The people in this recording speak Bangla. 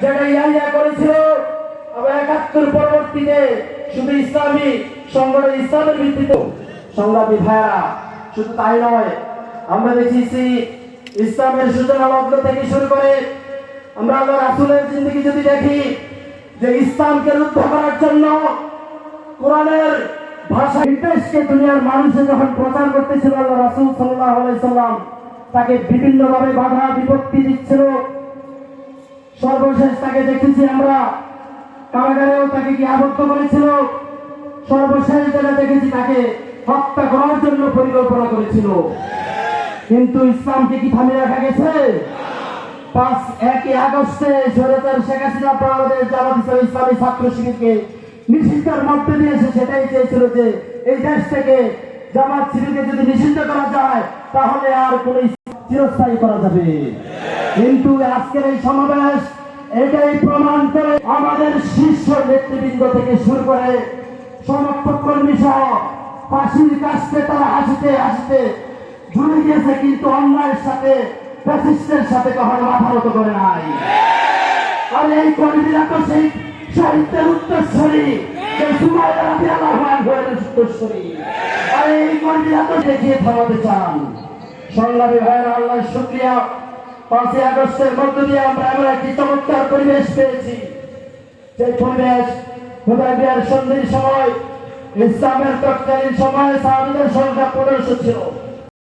যেটা ইয়াহিয়া করেছিল, আবার একাত্তর পরবর্তীতে শুধু ইসলামী সংগঠন ইসলামের ভিত্তিতে। সংগ্রামী ভাইয়ারা, শুধু তাই নয়, আমরা দেখেছি ইসলামের সূচনা লগ্ন থেকে শুরু করে আমরা আল্লাহ রাসুলের জিন্দগি যদি দেখি, যে ইসলামকে রুদ্ধ করার জন্য কোরআনের ভাষা নির্দেশকে দুনিয়ার মানুষে যখন প্রচার করতেছিল আল্লাহ রাসুল সাল্লাহ সাল্লাম, তাকে বিভিন্নভাবে বাধা বিপত্তি দিচ্ছিল। সর্বশেষ তাকে দেখেছি আমরা। কারাগারেও তাকে কি আবদ্ধ করেছিল? সর্বশেষ যেটা দেখেছি তাকে হত্যা করার জন্য পরিকল্পনা করেছিল। কিন্তু ইসলামকে কি থামিয়ে রাখা গেছে? পাঁচ একই আগস্টে শেখ হাসিনা জামাত ইসলামী ইসলামী ছাত্র শিবিরকে নিষিদ্ধের মধ্যে সেটাই চেয়েছিল যে এই দেশ থেকে জামাত শিবিরকে যদি নিষিদ্ধ করা যায়, তাহলে আর কোন চিরস্থায়ী করা যাবে। কিন্তু আজকের এই সমাবেশ এটাই প্রমাণ করে আমাদের শীর্ষ নেতৃবৃন্দ থেকে শুরু করে সমর্থক কর্মী সহ ফাঁসির কাছতে তারা হাসিতে হাসিতে ঝুলে গিয়েছে, কিন্তু অন্যায়ের সাথে ফ্যাসিস্টের সাথে কখনো করে নাই। আর এই কর্মীরা তো সেই সাহিত্যের উত্তরস্বরী, যে উত্তরস্বরী। আর এই কর্মীরা তো দেখিয়ে থামাতে চান। সংগ্রামী ভাইয়ের আল্লাহ শুক্রিয়া। পাঁচই আগস্টের মধ্য দিয়ে আমরা এমন একটি চমৎকার পরিবেশ পেয়েছি। যে পরিবেশ সন্ধির সময় ইসলামের তৎকালীন সময় সাহাবিদের সংখ্যা পনেরোশো ছিল।